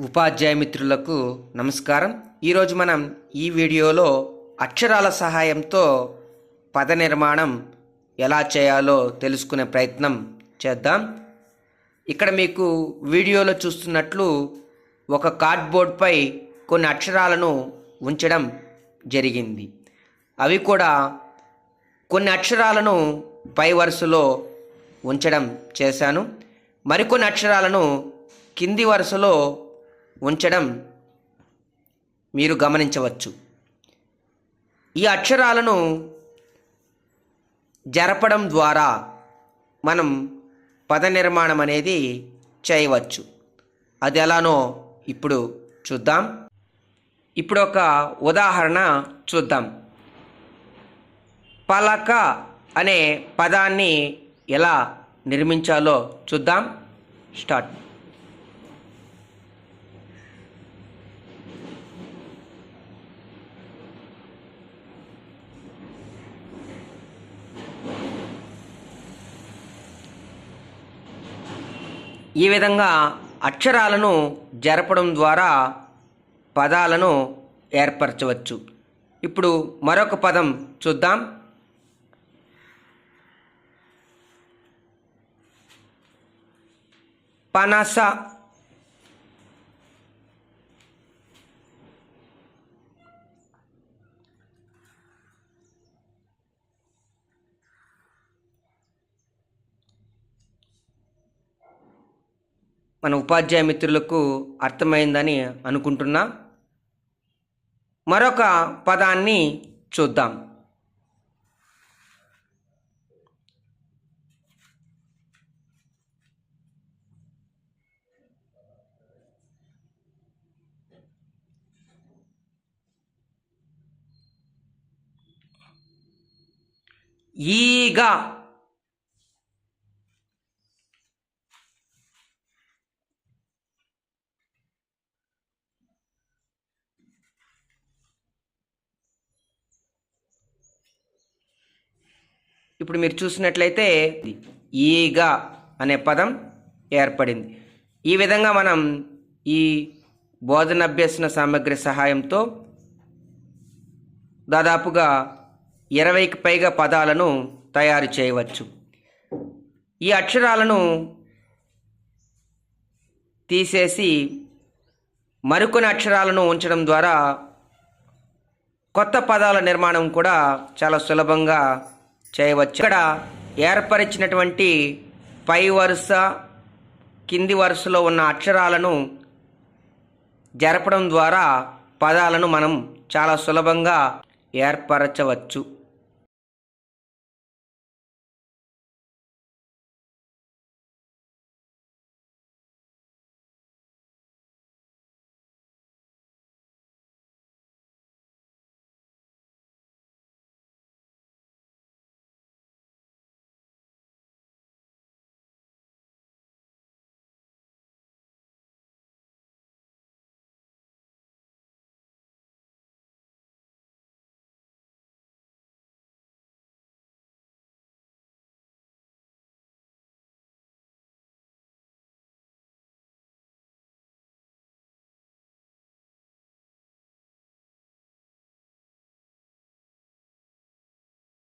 ఉపాధ్యాయ మిత్రులకు నమస్కారం. ఈరోజు మనం ఈ వీడియోలో అక్షరాల సహాయంతో పద నిర్మాణం ఎలా చేయాలో తెలుసుకునే ప్రయత్నం చేద్దాం. ఇక్కడ మీకు వీడియోలో చూస్తున్నట్లు ఒక కార్డ్బోర్డ్పై కొన్ని అక్షరాలను ఉంచడం జరిగింది. అవి కూడా కొన్ని అక్షరాలను పై వరుసలో ఉంచడం చేశాను. మరికొన్ని అక్షరాలను కింది వరుసలో ఉంచడం మీరు గమనించవచ్చు. ఈ అక్షరాలను జరపడం ద్వారా మనం పద నిర్మాణం అనేది చేయవచ్చు. అది ఎలానో ఇప్పుడు చూద్దాం. ఇప్పుడు ఒక ఉదాహరణ చూద్దాం. పలక అనే పదాన్ని ఎలా నిర్మించాలో చూద్దాం. స్టార్ట్. ఈ విధంగా అక్షరాలను జరపడం ద్వారా పదాలను ఏర్పరచవచ్చు. ఇప్పుడు మరొక పదం చూద్దాం. పనస మన ఉపాధ్యాయ మిత్రులకు అర్థమైందని అనుకుంటున్నా. మరొక పదాన్ని చూద్దాం. ఈగ ఇప్పుడు మీరు చూసినట్లయితే ఈగ అనే పదం ఏర్పడింది. ఈ విధంగా మనం ఈ బోధన అభ్యసన సామగ్రి సహాయంతో దాదాపుగా ఇరవైకి పైగా పదాలను తయారు చేయవచ్చు. ఈ అక్షరాలను తీసేసి మరికొన్ని అక్షరాలను ఉంచడం ద్వారా కొత్త పదాల నిర్మాణం కూడా చాలా సులభంగా చేయవచ్చు. ఇక్కడ ఏర్పరిచినటువంటి పై వరుస కింది వరుసలో ఉన్న అక్షరాలను జరపడం ద్వారా పదాలను మనం చాలా సులభంగా ఏర్పరచవచ్చు.